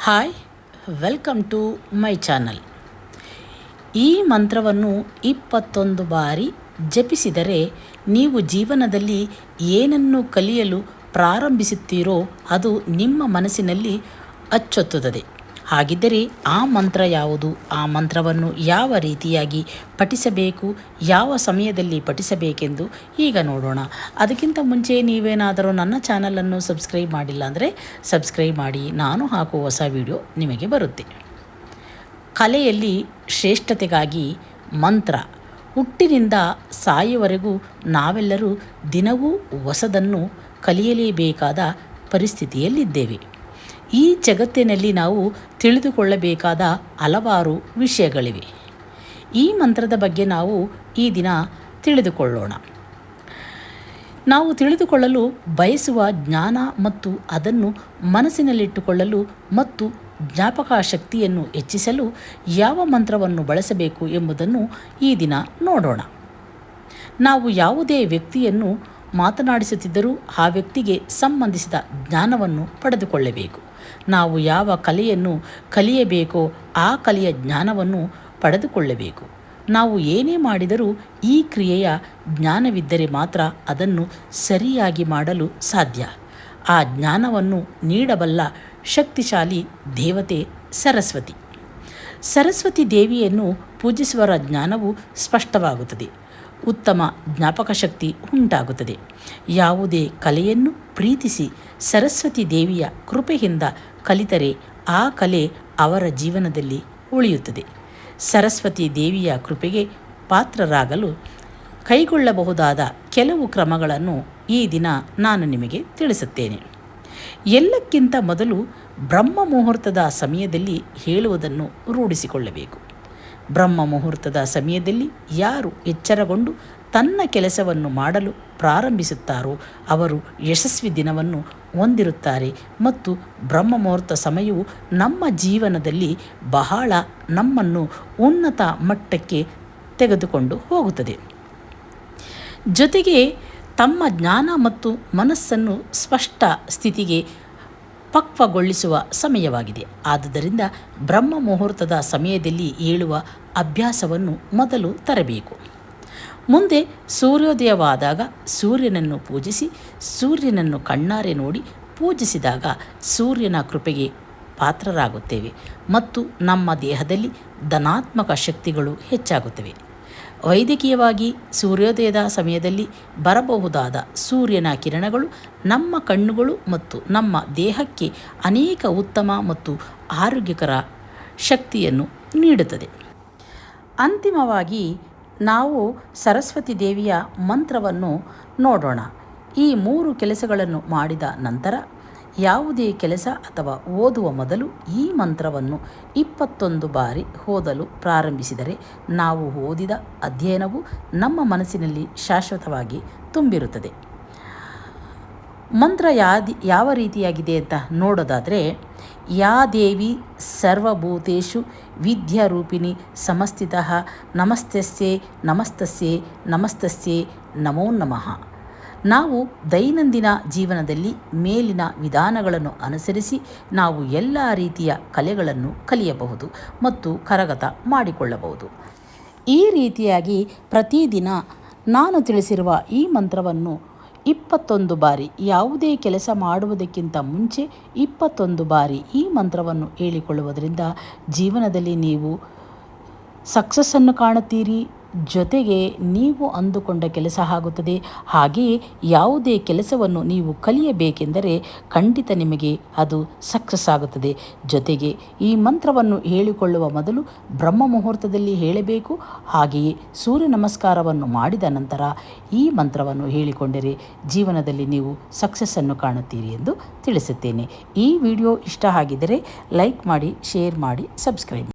Hi welcome to my channel ಈ ಮಂತ್ರವನ್ನು ಇಪ್ಪತ್ತೊಂದು ಬಾರಿ ಜಪಿಸಿದರೆ ನೀವು ಜೀವನದಲ್ಲಿ ಏನನ್ನು ಕಲಿಯಲು ಪ್ರಾರಂಭಿಸುತ್ತೀರೋ ಅದು ನಿಮ್ಮ ಮನಸ್ಸಿನಲ್ಲಿ ಅಚ್ಚೊತ್ತುತ್ತದೆ. ಹಾಗಿದ್ದರೆ ಆ ಮಂತ್ರ ಯಾವುದು? ಆ ಮಂತ್ರವನ್ನು ಯಾವ ರೀತಿಯಾಗಿ ಪಠಿಸಬೇಕು? ಯಾವ ಸಮಯದಲ್ಲಿ ಪಠಿಸಬೇಕೆಂದು ಈಗ ನೋಡೋಣ. ಅದಕ್ಕಿಂತ ಮುಂಚೆ ನೀವೇನಾದರೂ ನನ್ನ ಚಾನಲನ್ನು ಸಬ್ಸ್ಕ್ರೈಬ್ ಮಾಡಿಲ್ಲ ಅಂದರೆ ಸಬ್ಸ್ಕ್ರೈಬ್ ಮಾಡಿ. ನಾನು ಹಾಕುವ ಹೊಸ ವಿಡಿಯೋ ನಿಮಗೆ ಬರುತ್ತೆ. ಕಲೆಯಲ್ಲಿ ಶ್ರೇಷ್ಠತೆಗಾಗಿ ಮಂತ್ರ. ಹುಟ್ಟಿನಿಂದ ಸಾಯುವರೆಗೂ ನಾವೆಲ್ಲರೂ ದಿನವೂ ಹೊಸದನ್ನು ಕಲಿಯಲೇಬೇಕಾದ ಪರಿಸ್ಥಿತಿಯಲ್ಲಿದ್ದೇವೆ. ಈ ಜಗತ್ತಿನಲ್ಲಿ ನಾವು ತಿಳಿದುಕೊಳ್ಳಬೇಕಾದ ಹಲವಾರು ವಿಷಯಗಳಿವೆ. ಈ ಮಂತ್ರದ ಬಗ್ಗೆ ನಾವು ಈ ದಿನ ತಿಳಿದುಕೊಳ್ಳೋಣ. ನಾವು ತಿಳಿದುಕೊಳ್ಳಲು ಬಯಸುವ ಜ್ಞಾನ ಮತ್ತು ಅದನ್ನು ಮನಸ್ಸಿನಲ್ಲಿಟ್ಟುಕೊಳ್ಳಲು ಮತ್ತು ಜ್ಞಾಪಕ ಶಕ್ತಿಯನ್ನು ಹೆಚ್ಚಿಸಲು ಯಾವ ಮಂತ್ರವನ್ನು ಬಳಸಬೇಕು ಎಂಬುದನ್ನು ಈ ದಿನ ನೋಡೋಣ. ನಾವು ಯಾವುದೇ ವ್ಯಕ್ತಿಯನ್ನು ಮಾತನಾಡಿಸುತ್ತಿದ್ದರೂ ಆ ವ್ಯಕ್ತಿಗೆ ಸಂಬಂಧಿಸಿದ ಜ್ಞಾನವನ್ನು ಪಡೆದುಕೊಳ್ಳಬೇಕು. ನಾವು ಯಾವ ಕಲೆಯನ್ನು ಕಲಿಯಬೇಕೋ ಆ ಕಲೆಯ ಜ್ಞಾನವನ್ನು ಪಡೆದುಕೊಳ್ಳಬೇಕು. ನಾವು ಏನೇ ಮಾಡಿದರೂ ಈ ಕ್ರಿಯೆಯ ಜ್ಞಾನವಿದ್ದರೆ ಮಾತ್ರ ಅದನ್ನು ಸರಿಯಾಗಿ ಮಾಡಲು ಸಾಧ್ಯ. ಆ ಜ್ಞಾನವನ್ನು ನೀಡಬಲ್ಲ ಶಕ್ತಿಶಾಲಿ ದೇವತೆ ಸರಸ್ವತಿ. ಸರಸ್ವತಿ ದೇವಿಯನ್ನು ಪೂಜಿಸುವರ ಜ್ಞಾನವು ಸ್ಪಷ್ಟವಾಗುತ್ತದೆ. ಉತ್ತಮ ಜ್ಞಾಪಕ ಶಕ್ತಿ ಉಂಟಾಗುತ್ತದೆ. ಯಾವುದೇ ಕಲೆಯನ್ನು ಪ್ರೀತಿಸಿ ಸರಸ್ವತಿ ದೇವಿಯ ಕೃಪೆಯಿಂದ ಕಲಿತರೆ ಆ ಕಲೆ ಅವರ ಜೀವನದಲ್ಲಿ ಉಳಿಯುತ್ತದೆ. ಸರಸ್ವತಿ ದೇವಿಯ ಕೃಪೆಗೆ ಪಾತ್ರರಾಗಲು ಕೈಗೊಳ್ಳಬಹುದಾದ ಕೆಲವು ಕ್ರಮಗಳನ್ನು ಈ ದಿನ ನಾನು ನಿಮಗೆ ತಿಳಿಸುತ್ತೇನೆ. ಎಲ್ಲಕ್ಕಿಂತ ಮೊದಲು ಬ್ರಹ್ಮ ಮುಹೂರ್ತದ ಸಮಯದಲ್ಲಿ ಹೇಳುವುದನ್ನು ರೂಢಿಸಿಕೊಳ್ಳಬೇಕು. ಬ್ರಹ್ಮ ಮುಹೂರ್ತದ ಸಮಯದಲ್ಲಿ ಯಾರು ಎಚ್ಚರಗೊಂಡು ತನ್ನ ಕೆಲಸವನ್ನು ಮಾಡಲು ಪ್ರಾರಂಭಿಸುತ್ತಾರೋ ಅವರು ಯಶಸ್ವಿ ದಿನವನ್ನು ಹೊಂದಿರುತ್ತಾರೆ ಮತ್ತು ಬ್ರಹ್ಮ ಮುಹೂರ್ತ ಸಮಯವು ನಮ್ಮ ಜೀವನದಲ್ಲಿ ಬಹಳ ನಮ್ಮನ್ನು ಉನ್ನತ ಮಟ್ಟಕ್ಕೆ ತೆಗೆದುಕೊಂಡು ಹೋಗುತ್ತದೆ. ಜೊತೆಗೆ ತಮ್ಮ ಜ್ಞಾನ ಮತ್ತು ಮನಸ್ಸನ್ನು ಸ್ಪಷ್ಟ ಸ್ಥಿತಿಗೆ ಪಕ್ವಗೊಳಿಸುವ ಸಮಯವಾಗಿದೆ. ಆದುದರಿಂದ ಬ್ರಹ್ಮ ಮುಹೂರ್ತದ ಸಮಯದಲ್ಲಿ ಏಳುವ ಅಭ್ಯಾಸವನ್ನು ಮೊದಲು ತರಬೇಕು. ಮುಂದೆ ಸೂರ್ಯೋದಯವಾದಾಗ ಸೂರ್ಯನನ್ನು ಪೂಜಿಸಿ, ಸೂರ್ಯನನ್ನು ಕಣ್ಣಾರೆ ನೋಡಿ ಪೂಜಿಸಿದಾಗ ಸೂರ್ಯನ ಕೃಪೆಗೆ ಪಾತ್ರರಾಗುತ್ತೇವೆ ಮತ್ತು ನಮ್ಮ ದೇಹದಲ್ಲಿ ಧನಾತ್ಮಕ ಶಕ್ತಿಗಳು ಹೆಚ್ಚಾಗುತ್ತವೆ. ವೈದ್ಯಕೀಯವಾಗಿ ಸೂರ್ಯೋದಯದ ಸಮಯದಲ್ಲಿ ಬರಬಹುದಾದ ಸೂರ್ಯನ ಕಿರಣಗಳು ನಮ್ಮ ಕಣ್ಣುಗಳು ಮತ್ತು ನಮ್ಮ ದೇಹಕ್ಕೆ ಅನೇಕ ಉತ್ತಮ ಮತ್ತು ಆರೋಗ್ಯಕರ ಶಕ್ತಿಯನ್ನು ನೀಡುತ್ತದೆ. ಅಂತಿಮವಾಗಿ ನಾವು ಸರಸ್ವತಿ ದೇವಿಯ ಮಂತ್ರವನ್ನು ನೋಡೋಣ. ಈ ಮೂರು ಕೆಲಸಗಳನ್ನು ಮಾಡಿದ ನಂತರ ಯಾವುದೇ ಕೆಲಸ ಅಥವಾ ಓದುವ ಮೊದಲು ಈ ಮಂತ್ರವನ್ನು ಇಪ್ಪತ್ತೊಂದು ಬಾರಿ ಓದಲು ಪ್ರಾರಂಭಿಸಿದರೆ ನಾವು ಓದಿದ ಅಧ್ಯಯನವು ನಮ್ಮ ಮನಸ್ಸಿನಲ್ಲಿ ಶಾಶ್ವತವಾಗಿ ತುಂಬಿರುತ್ತದೆ. ಮಂತ್ರ ಯಾದಿ, ಯಾವ ರೀತಿಯಾಗಿದೆ ಅಂತ ನೋಡೋದಾದರೆ, ಯಾ ದೇವಿ ಸರ್ವಭೂತೇಶು ವಿದ್ಯಾರೂಪಿಣಿ ಸಮಸ್ಥಿತ ನಮಸ್ತಸ್ಯೆ ನಮಸ್ತಸ್ಯೆ ನಮಸ್ತಸ್ಯೆ ನಮೋ ನಮಃ. ನಾವು ದೈನಂದಿನ ಜೀವನದಲ್ಲಿ ಮೇಲಿನ ವಿಧಾನಗಳನ್ನು ಅನುಸರಿಸಿ ನಾವು ಎಲ್ಲ ರೀತಿಯ ಕಲೆಗಳನ್ನು ಕಲಿಯಬಹುದು ಮತ್ತು ಕರಗತ ಮಾಡಿಕೊಳ್ಳಬಹುದು. ಈ ರೀತಿಯಾಗಿ ಪ್ರತಿದಿನ ನಾನು ತಿಳಿಸಿರುವ ಈ ಮಂತ್ರವನ್ನು ಇಪ್ಪತ್ತೊಂದು ಬಾರಿ, ಯಾವುದೇ ಕೆಲಸ ಮಾಡುವುದಕ್ಕಿಂತ ಮುಂಚೆ ಇಪ್ಪತ್ತೊಂದು ಬಾರಿ ಈ ಮಂತ್ರವನ್ನು ಹೇಳಿಕೊಳ್ಳುವುದರಿಂದ ಜೀವನದಲ್ಲಿ ನೀವು ಸಕ್ಸಸ್ಸನ್ನು ಕಾಣುತ್ತೀರಿ ಜೊತೆಗೆ ನೀವು ಅಂದುಕೊಂಡ ಕೆಲಸ ಆಗುತ್ತದೆ. ಹಾಗೆಯೇ ಯಾವುದೇ ಕೆಲಸವನ್ನು ನೀವು ಕಲಿಯಬೇಕೆಂದರೆ ಖಂಡಿತ ನಿಮಗೆ ಅದು ಸಕ್ಸಸ್ ಆಗುತ್ತದೆ. ಜೊತೆಗೆ ಈ ಮಂತ್ರವನ್ನು ಹೇಳಿಕೊಳ್ಳುವ ಮೊದಲು ಬ್ರಹ್ಮ ಮುಹೂರ್ತದಲ್ಲಿ ಹೇಳಬೇಕು. ಹಾಗೆಯೇ ಸೂರ್ಯ ನಮಸ್ಕಾರವನ್ನು ಮಾಡಿದ ನಂತರ ಈ ಮಂತ್ರವನ್ನು ಹೇಳಿಕೊಂಡರೆ ಜೀವನದಲ್ಲಿ ನೀವು ಸಕ್ಸಸ್ಸನ್ನು ಕಾಣುತ್ತೀರಿ ಎಂದು ತಿಳಿಸುತ್ತೇನೆ. ಈ ವಿಡಿಯೋ ಇಷ್ಟ ಆಗಿದ್ದರೆ ಲೈಕ್ ಮಾಡಿ, ಶೇರ್ ಮಾಡಿ, ಸಬ್ಸ್ಕ್ರೈಬ್